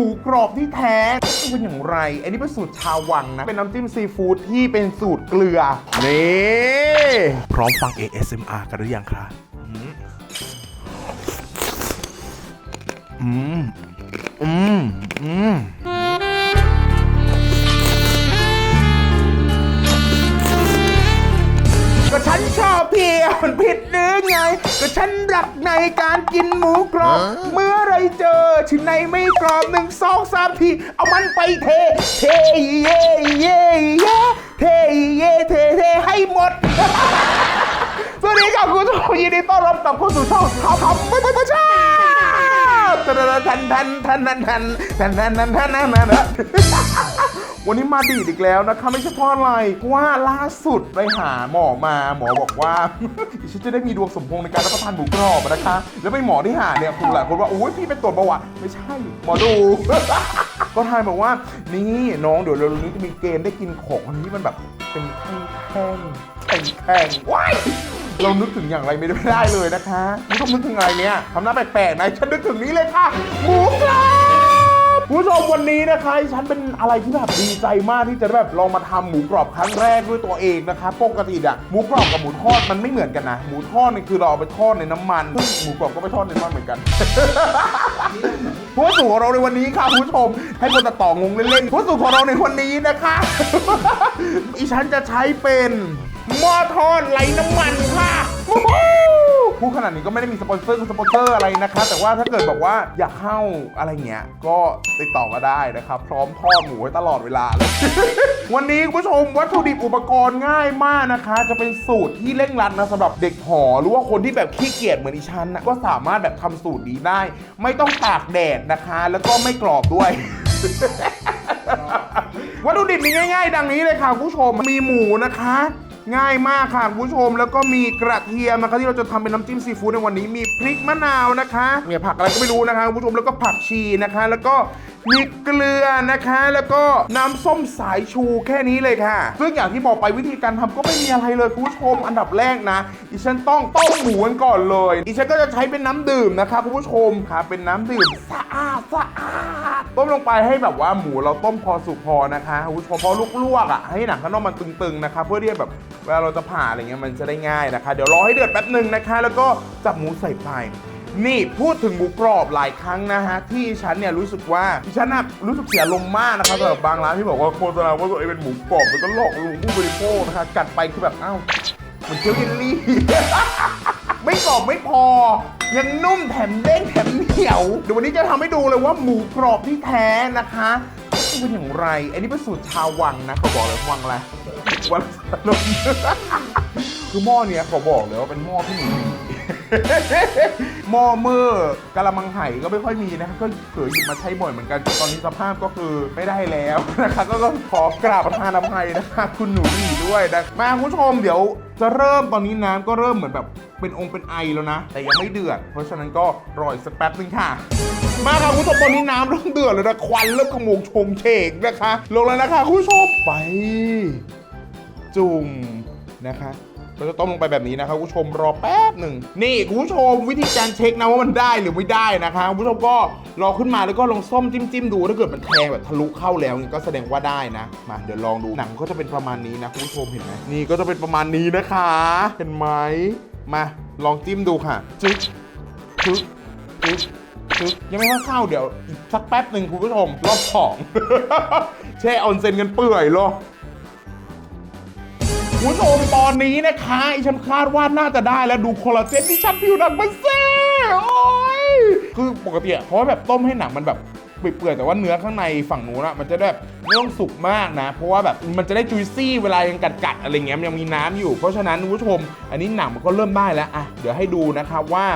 หมูกรอบที่แท้จะเป็นอย่างไร อันนี้เป็นสูตรชาววังนะ เป็นน้ำจิ้มซีฟู้ดที่เป็นสูตรเกลือ นี่ พร้อมฟัง ASMR กันหรือยังครับอืม อืม อืม ก็ฉันชอบเพียวมันผิดหรือไง ก็ฉันรักในการกินหมูกรอบ เมื่อไรเจอชิ้นในไม่กรอบหนึ่งสองสามทีเอามันไปเท เทเย่เย่เย่เทเย่เทเทให้หมดสวัสดีครับคุณผู้ชมยินดีต้อนรับกลับเข้าสู่ช่องเขาทำไม่ไม่ใช่ทันทันทันทันทันทันทันทันทันทันทันทัน วันนี้มาดีดอีกแล้วนะคะไม่ใช่เพราะอะไรเพราะว่าล่าสุดไปหาหมอมาหมอบอกว่า ฉันจะได้มีดวงสมพงษ์ในการรับประทานหมูกรอบนะคะ แล้วไปหมอที่หาเนี่ยคุณหลายคนว่าโอ้ยพี่ไปตรวจเบาหวานไม่ใช่ หมอดูก็ทายบอกว่า นี่น้องเดี๋ยวเร็วๆนี้จะมีเกณฑ์ได้กินของอันนี้มันแบบเป็นแท่งๆแข็งๆว้ายเรานึกถึงอย่างไรไม่ได้เลยนะคะนี่ต้องนึกถึงอะไรเนี่ยทำหน้าแปลกๆนะฉันนึกถึงนี้เลยค่ะหมูกรอบ คุณผู้ชมวันนี้นะคะฉันเป็นอะไรที่แบบดีใจมากที่จะแบบลองมาทำหมูกรอบครั้งแรกด้วยตัวเองนะคะปกติอะหมูกรอบกับหมูทอดมันไม่เหมือนกันนะหมูทอดนี่คือเราเอาไปทอดในน้ำมันซึ่งหมูกรอบก็ไปทอดในน้ำมันเหมือนกันผู้สูตรของเราในวันนี้ค่ะคุณผู้ชม ให้คนตัดต่องงเล่นๆผู้สูตรของเราในวันนี้นะคะอีฉันจะใช้เป็นหม้อทอดไร้น้ำมันค่ะ พูดขนาดนี้ก็ไม่ได้มีสปอนเซอร์สปอนเซอร์อะไรนะคะ แต่ว่าถ้าเกิดบอกว่าอยากเข้าอะไรเงี้ย ก็ติดต่อมาได้นะครับ พร้อมทอดหมูไว้ตลอดเวลาเลย วันนี้คุณผู้ชมวัตถุดิบอุปกรณ์ง่ายมากนะคะ จะเป็นสูตรที่เร่งรัดนะสำหรับเด็กหอหรือว่าคนที่แบบขี้เกียจเหมือนดิฉันนะก็สามารถแบบทำสูตรนี้ได้ ไม่ต้องตากแดดนะคะ แล้วก็ไม่กรอบด้วย วัตถุดิบมีง่าย ๆ ดังนี้เลยค่ะคุณผู้ชมมีหมูนะคะ ง่ายมากค่ะคุณผู้ชม แล้วก็มีกระเทียมนะคะที่เราจะทำเป็นน้ำจิ้มซีฟู้ดในวันนี้มีพริกมะนาวนะคะเนี่ยผักอะไรก็ไม่รู้นะคะคุณผู้ชมแล้วก็ผักชีนะคะ แล้วก็มีเกลือนะคะ แล้วก็น้ำส้มสายชูแค่นี้เลยค่ะ ซึ่งอย่างที่บอกไปวิธีการทำก็ไม่มีอะไรเลยคุณผู้ชมอันดับแรกนะดิฉันต้องต้มหมูกันก่อนเลยดิฉันก็จะใช้เป็นน้ำดื่มนะคะคุณผู้ชมค่ะเป็นน้ำดื่มสะอาดสะอาดต้มลงไปให้แบบว่าหมูเราต้มพอสุกพอนะคะคุณผู้ชมพอลวกๆอะให้หนังข้างนอกมันตึงๆนะคะ เพื่อที่จะแบบ วลาเราจะผ่าอะไรเงี้ยมันจะได้ง่ายนะคะ เดี๋ยวรอให้เดือดแป๊บหนึ่งนะคะ แล้วก็จับหมูใส่ไปนี่พูดถึงหมูกรอบหลายครั้งนะฮะ ที่ฉันเนี่ยรู้สึกว่าที่ฉันน่ะรู้สึกเสียลมณ์มากนะคะสำหรับบางร้านที่บอกว่าโฆษณาว่าตัวเองเป็นหมูกรอบแล้วก็หลอกลวงผู้บริโภคนะคะกัดไปคือแบบอ้าวเหมันเคี้ยวเยลลี่ ไม่กรอบไม่พอ ยังนุ่มแถมเด้งแถมเหนียวเดี๋ยววันนี้จะทำให้ดูเลยว่าหมูกรอบที่แท้นะคะจะเป็นอย่างไร อันนี้เป็นสูตรชาววังนะเขาบอกเลยวังอะไร วังสนมคือหม้อเนี้ยเขาบอกเลยว่าเป็นหม้อที่หมีหม้อเมื่อกะละมังไห่ก็ไม่ค่อยมีนะก็เผลอหยิบมาใช้บ่อยเหมือนกันตอนนี้สภาพก็คือไม่ได้แล้วนะคะก็ต้องขอกราบประทานอภัยนะคะคุณหนูหนีด้วยนะมาคุณผู้ชมเดี๋ยวจะเริ่มตอนนี้น้ำก็เริ่มเหมือนแบบเป็นองค์เป็นไอแล้วนะ แต่ยังไม่เดือด เพราะฉะนั้นก็รออีกสักแป๊บนึงค่ะ มาค่ะคุณผู้ชมตอนนี้น้ำเริ่มเดือดแล้วนะควันเริ่มขโมงโชงเฉกนะคะ ลงแล้วนะคะคุณผู้ชมไป จุ่มนะคะเราจะต้มลงไปแบบนี้นะครับคุณผู้ชมรอแป๊บหนึ่งนี่คุณผู้ชมวิธีการเช็คนะว่ามันได้หรือไม่ได้นะคะคุณผู้ชมก็รอขึ้นมาแล้วก็ลองส้มจิ้มจิ้มๆดูถ้าเกิดมันแทงแบบทะลุเข้าแล้วนี่ก็แสดงว่าได้นะมาเดี๋ยวลองดูหนังก็จะเป็นประมาณนี้นะคุณผู้ชมเห็นไหมนี่ก็จะเป็นประมาณนี้นะคะ เห็นไหมมาลองจิ้มดูค่ะจึ๊กจึ๊กจึ๊กจึ๊กยังไม่ค่อยเข้าเดี๋ยวสักแป๊บหนึ่งคุณผู้ชมรอบสองแช่ออนเซนกันเปื่อยเหรอ คุณผู้ชมตอนนี้นะคะอีฉันคาดว่าน่าจะได้แล้วดูคอลลาเจนที่ฉันผิวหนังมันเซ่โอ้ยคือปกติอะเพราะว่าแบบต้มให้หนังมันแบบเปื่อยๆแต่ว่าเนื้อข้างในฝั่งนู้นอะมันจะได้แบบไม่ต้องสุกมากนะ เพราะว่าแบบมันจะได้จุยซี่เวลายังกัดๆอะไรเงี้ยมันยังมีน้ำอยู่ เพราะฉะนั้นคุณผู้ชม อันนี้หนังมันก็เริ่มได้แล้วอะเดี๋ยวให้ดูนะครับว่า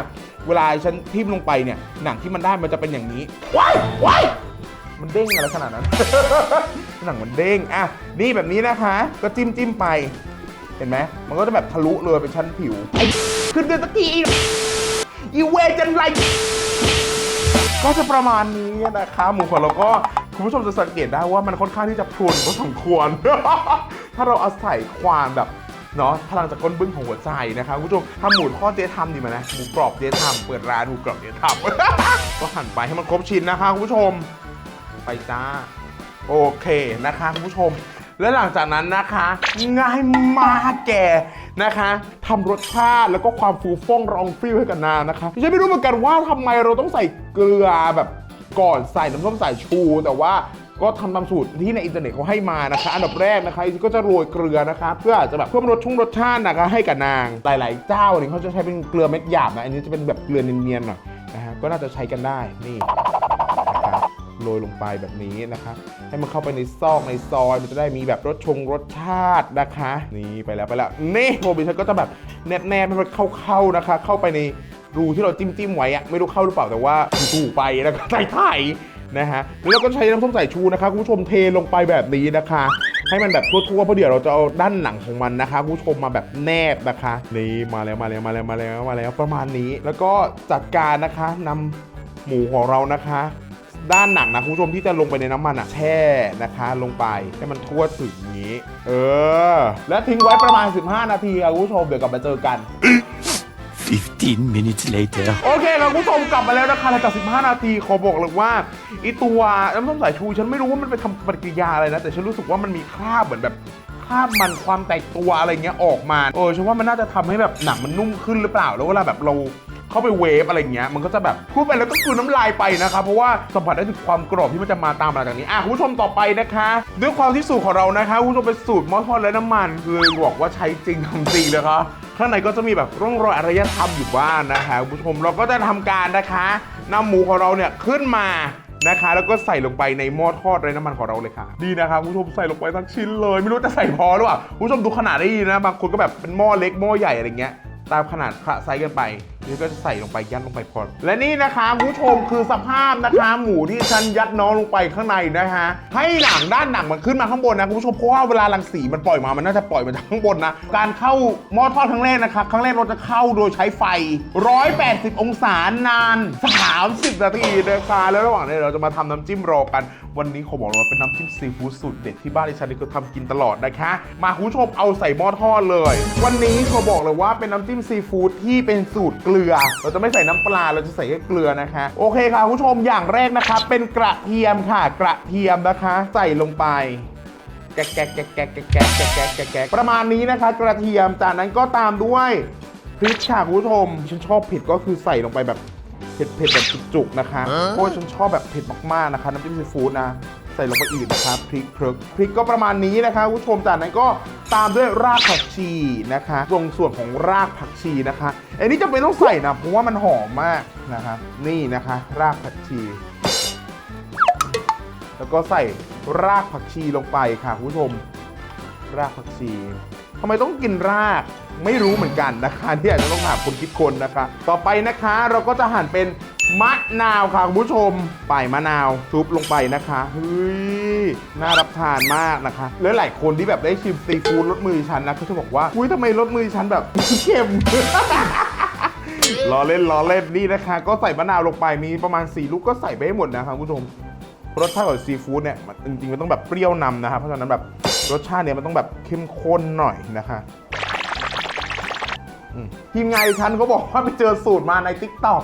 เวลาฉันทิ่มลงไปเนี่ยหนังที่มันได้มันจะเป็นอย่างนี้ว้ายว้ายมันเด้งอะไรขนาดนั้น หนังมันเด้งอะนี่แบบนี้นะคะ ก็จิ้มจิ้มไปเห็นไหมมันก็จะแบบทะลุเลยเป็นชั้นผิวไอ้ขึ้นเดือนตะกี้อีอีเวจันไรก็จะประมาณนี้นะคะหมูของเราก็คุณผู้ชมจะสังเกตได้ว่ามันค่อนข้างที่จะพรุนพอสมควร ถ้าเราอาศัยความแบบเนาะพลังจากก้นบึ้งของหัวใจนะคะคุณผู้ชมทำหมูทอเจ๊ทำดีไหมนะหมูกรอบเจ๊ทำเปิดร้านหมูกรอบเจ๊ทำก็หั่นไปให้มันครบชิ้นนะคะคุณผู้ชมไปจ้าโอเคนะคะคุณผู้ชม และหลังจากนั้นนะคะ ง่ายมากแกนะคะทำรสชาติแล้วก็ความฟูฟ่องรองฟิลให้กับนางนะคะฉันไม่รู้เหมือนกันว่าทำไมเราต้องใส่เกลือแบบก่อนใส่น้ำส้มสายชู แต่ว่าก็ทำตามสูตรที่ในอินเทอร์เน็ตเขาให้มานะคะ อันดับแรกนะคะก็จะโรยเกลือนะคะ เพื่ออาจจะแบบเพิ่มรสชุ่งรสชาตินะคะให้กับนางหลายๆเจ้าเนี่ยเขาจะใช้เป็นเกลือเม็ดหยาบนะอันนี้จะเป็นแบบเกลือเนียนๆหน่อยนะฮะก็น่าจะใช้กันได้นี่ โรยลงไปแบบนี้นะคะ ให้มันเข้าไปในซอกในซอยมันจะได้มีแบบรสชงรสชาตินะคะ นี่ไปแล้วไปแล้วนี่โรบิชันก็จะแบบแนบแนบให้มันเข้าๆนะคะ เข้าไปในรูที่เราจิ้มจิ้มๆไว้อะไม่รู้เข้าหรือเปล่าแต่ว่าถูกๆไปแล้วก็ใส่ไถ่นะฮะแล้วเราก็ใช้น้ำส้มสายชูนะคะคุณผู้ชมเทลงไปแบบนี้นะคะ ให้มันแบบทั่วๆเพราะเดี๋ยวเราจะเอาด้านหลังของมันนะคะคุณผู้ชมมาแบบแนบนะคะนี่มาแล้วมาแล้วมาแล้วมาแล้วมาแล้วประมาณนี้ แล้วก็จัดการนะคะนำหมูของเรานะคะ ด้านหนังนะคุณผู้ชมที่จะลงไปในน้ำมันอะแช่นะคะลงไปให้มันทั่วถึงอย่างนี้ เออ แล้วทิ้งไว้ประมาณ 15 นาทีค่ะคุณผู้ชมเดี๋ยวกลับมาเจอกัน 15 minutes later. โอเคครับคุณผู้ชมกลับมาแล้วนะคะหลังจาก15 นาทีขอบอกเลยว่าอีตัวน้ำส้มสายชูฉันไม่รู้ว่ามันไปทำปฏิกิริยาอะไรนะ แต่ฉันรู้สึกว่ามันมีคราบเหมือนแบบคราบมันความแตกตัวอะไรเงี้ยออกมา เออฉันว่ามันน่าจะทำให้แบบหนังมันนุ่มขึ้นหรือเปล่า แล้วเวลาแบบเรา เข้าไปเวฟอะไรเงี้ยมันก็จะแบบพูดไปแล้วก็คือน้ำลายไปนะคะเพราะว่าสัมผัสได้ถึงความกรอบที่มันจะมาตามหลังจากนี้อะคุณผู้ชมต่อไปนะคะ ด้วยความที่สูตรของเรานะคะคุณผู้ชมเป็นสูตรหม้อทอดและน้ำมันคือบอกว่าใช้จริงทำจริงเลยครับข้างในก็จะมีแบบร่องรอยอารยธรรมอยู่บ้างนะคะคุณผู้ชมเราก็จะทำการนะคะนำหมูของเราเนี่ยขึ้นมานะคะ แล้วก็ใส่ลงไปในหม้อทอดไร้น้ำมันของเราเลยค่ะ ดีนะคะคุณผู้ชมใส่ลงไปทั้งชิ้นเลย ไม่รู้จะใส่พอหรือเปล่าคุณผู้ชมดูขนาดได้ดีนะบางคนก็แบบเป็นหม้อเล็กหม้อใหญ่อะไรเงี้ยตามขนาดคละไซส์กันไปนี่ก็จะใส่ลงไปยัดลงไปพอและนี่นะคะคุณผู้ชมคือสภาพนะคะ หมูที่ฉันยัดน้องลงไปข้างในนะคะให้หนังด้านหนังมันขึ้นมาข้างบนนะคุณผู้ชมเพราะว่าเวลารังสีมันปล่อยมามันน่าจะปล่อยมาจากข้างบนนะการเข้าหม้อทอดครั้งแรกนะคะครั้งแรกเราจะเข้าโดยใช้ไฟ 180 องศานาน 30 นาทีนะคะแล้วระหว่างนี้เราจะมาทำน้ำจิ้มรอกัน วันนี้ขอบอกเลยว่าเป็นน้ำจิ้มซีฟู้ดสูตรเด็ดที่บ้านดิฉันนี่ก็ทำกินตลอดนะคะ มาคุณผู้ชมเอาใส่หม้อทอดเลย วันนี้ขอบอกเลยว่าเป็นน้ำจิ้มซีฟู้ดที่เป็นสูตรกลือ เราจะไม่ใส่น้ำปลาเราจะใส่แค่เกลือนะคะ โอเคค่ะคุณผู้ชมอย่างแรกนะคะเป็นกระเทียมค่ะ กระเทียมนะคะ ใส่ลงไปแกะแกะแกะแกะแกะแกะแกะแกะแกะแกะประมาณนี้นะคะ กระเทียมจากนั้นก็ตามด้วยพริกค่ะคุณผู้ชมฉันชอบเผ็ดก็คือใส่ลงไปแบบเผ็ดเผ็ดแบบจุกๆนะคะเพราะฉันชอบแบบเผ็ดมากๆนะคะน้ำจิ้มซีฟู้ดนะ ใส่ลงไปอีกนะคะพริกพริกพริกก็ประมาณนี้นะคะคุณผู้ชมจากนั้นก็ตามด้วยรากผักชีนะคะตรงส่วนของรากผักชีนะคะอันนี้จำเป็นต้องใส่นะเพราะว่ามันหอมมากนะคะนี่นะคะ รากผักชี แล้วก็ใส่รากผักชีลงไปค่ะคุณผู้ชม รากผักชีทำไมต้องกินรากไม่รู้เหมือนกันนะคะที่อาจจะต้องถามคนคิดคนนะคะ ต่อไปนะคะเราก็จะหั่นเป็น มะนาวค่ะคุณผู้ชมป่ายมะนาวทุบลงไปนะคะเฮ้ยน่ารับทานมากนะคะ แล้วหลายคนที่แบบได้ชิมซีฟู้ดรสมือฉันนะเขาจะบอกว่าอุ้ยทำไมรสมือฉันแบบเค็มล้อเล่นล้อเล่นนี่นะคะ ก็ใส่มะนาวลงไปมีประมาณ4ลูกก็ใส่ไปให้หมดนะครับคุณผู้ชมรสชาติของซีฟู้ดเนี่ยจริงๆมันต้องแบบเปรี้ยวนำนะครับเพราะฉะนั้นแบบรสชาติเนี่ยมันต้องแบบเข้มข้นหน่อยนะคะทีมงานฉันเขาบอกว่าไปเจอสูตรมาใน t ิ k t o k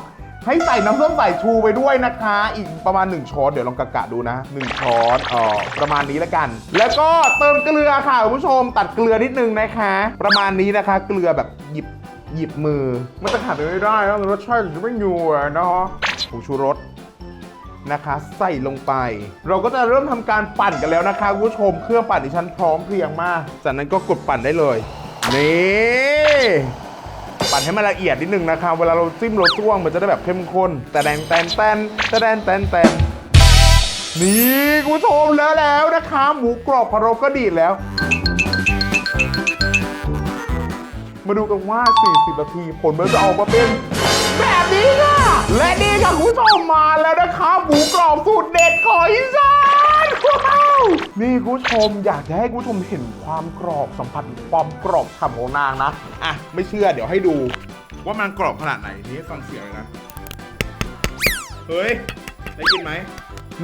ให้ใส่น้ำส้มสายชูไปด้วยนะคะ อีกประมาณ 1 ช้อน เดี๋ยวลองกะกะดูนะ 1 ช้อนอ๋อประมาณนี้แล้วกัน แล้วก็เติมเกลือค่ะคุณผู้ชมตัดเกลือนิดนึงนะคะ ประมาณนี้นะคะ เกลือแบบหยิบหยิบมือ มันจะขาดไปไม่ได้นะรสชาติจะไม่อยู่อะเนาะผงชูรสนะคะใส่ลงไป เราก็จะเริ่มทำการปั่นกันแล้วนะคะคุณผู้ชมเครื่องปั่นดิฉันพร้อมเพรียงมาก จากนั้นก็กดปั่นได้เลย นี่ ปั่นให้มันละเอียดนิดนึงนะคะเวลาเราจิ้มโรซ่วงมันจะได้แบบเข้มข้นแต่แดงแตนแตนแต่แดนแตนแตนนี่คุณผู้ชมแล้วแล้วนะคะหมูกรอบของเราก็ดีดแล้ว มาดูกันว่า 40 นาทีผลมันจะออกมาเป็นแบบนี้ค่ะและนี่ค่ะคุณผู้ชมมาแล้วนะคะหมูกรอบสูตรเด็ดของอีสาน นี่คุณผู้ชมอยากจะให้คุณผู้ชมเห็นความกรอบสัมผัสความกรอบฉ่ำของนางนะ อะ ไม่เชื่อเดี๋ยวให้ดู ว่ามันกรอบขนาดไหนนี่ฟังเสียงเลยนะ เฮ้ย ได้ยินไหม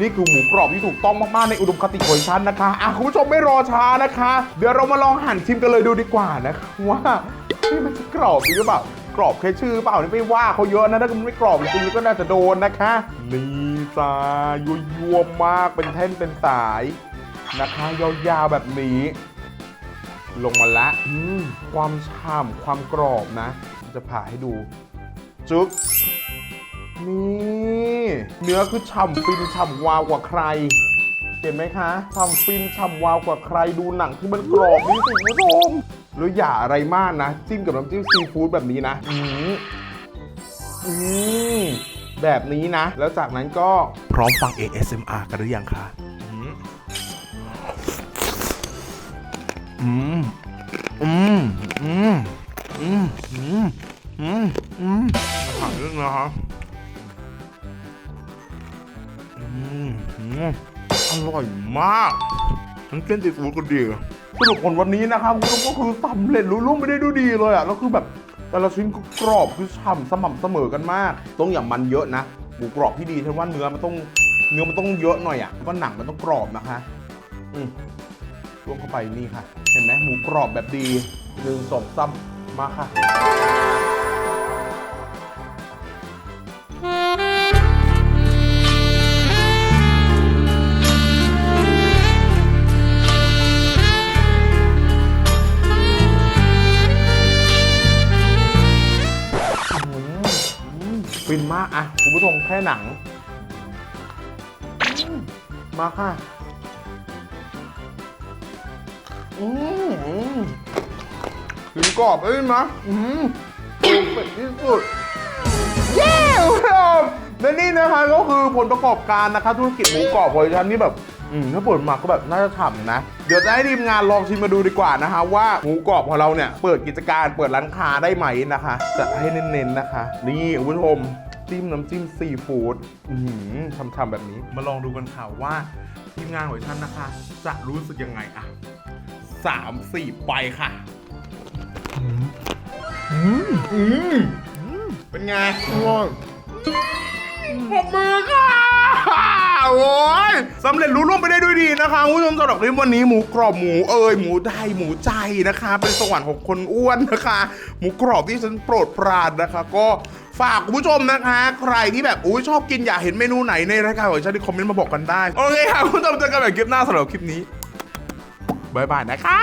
นี่คือหมูกรอบที่ถูกต้องมาก ๆ ในอุดมคติของฉันนะคะ อะคุณผู้ชมไม่รอช้านะคะ เดี๋ยวเรามาลองหั่นชิมกันเลยดูดีกว่านะคะว่าที่มันจะกรอบจริงหรือเปล่ากรอบแค่ชื่อเปล่านี่ไม่ว่าเขาเยอะนะถ้ามันไม่กรอบจริงก็น่าจะโดนนะคะ นี่จ้ายั่วยวมมากเป็นแท่นเป็นสาย นะคะยาวๆแบบนี้ ลงมาละความฉ่ำความกรอบนะ จะผ่าให้ดู จุ๊บนี่เนื้อคือฉ่ำฟินฉ่ำวาวกว่าใครเห็นไหมคะฉ่ำฟินฉ่ำวาวกว่าใครดูหนังที่มันกรอบนี่สิคุณผู้ชมแล้วอย่าอะไรมากนะ จิ้มกับน้ำจิ้มซีฟู้ดแบบนี้นะ อืมอืมแบบนี้นะ แล้วจากนั้นก็พร้อมฟัง ASMR กันหรือยังคะ อืมอืมอืมอืมอืมอืมอืมอาหารเรื่องนะครับอืมอืมอร่อยมากทั้งเส้นซีฟู้ดก็ดีสรุปผลวันนี้นะครับคุณผู้ชมก็คือสำเร็จรุ่ล่วงไม่ได้ดูดีเลยอะแล้วคือแบบแต่ละชิ้นก็กรอบคือฉ่ำสม่ำเสมอกันมาก ต้องอย่างมันเยอะนะหมูกรอบที่ดีฉันว่าเนื้อมันต้องเนื้อมันต้องเยอะหน่อยอะแล้วก็หนังมันต้องกรอบนะคะ อืมลวงเข้าไปนี่ค่ะ เห็นไหมหมูกรอบแบบดีหนึ่งสองซ้ำมาค่ะอืมอืมฟินมากอะคุณผู้ชมแค่หนัง มาค่ะ อืมอืมถึงกรอบเลยนะอืมเป็ดที่สุด เย้คุณผู้ชมและนี่นะคะก็คือผลประกอบการนะคะ ธุรกิจหมูกรอบของฉันนี่แบบ อืมถ้าเปิดมาก็แบบน่าจะฉ่ำนะ เดี๋ยวจะให้ทีมงานลองชิมมาดูดีกว่านะคะ ว่าหมูกรอบของเราเนี่ย เปิดกิจการเปิดร้านค้าได้ไหมนะคะ จะให้เน้นๆนะคะ นี่คุณผู้ชมจิ้มน้ำจิ้มซีฟู้ดอืมฉ่ำๆแบบนี้ มาลองดูกันค่ะว่าทีมงานของฉันนะคะ จะรู้สึกยังไงอะ สามสี่ไปค่ะอืมอืมอืมเป็นไงอร่อยปรบมือค่ะโอ้ยสำเร็จรู้ล่วงไปได้ด้วยดีนะคะคุณผู้ชมสำหรับคลิปวันนี้หมูกรอบหมูเอ่ยหมูไทยหมูใจนะคะ เป็นสวรรค์ของคนอ้วนนะคะ หมูกรอบที่ฉันโปรดปรานนะคะ ก็ฝากคุณผู้ชมนะคะ ใครที่แบบอุ้ยชอบกินอยากเห็นเมนูไหนในรายการของฉันที่คอมเมนต์มาบอกกันได้ โอเคค่ะคุณผู้ชมเจอกันใหม่คลิปหน้าสำหรับคลิปนี้ บ๊ายบายนะคะ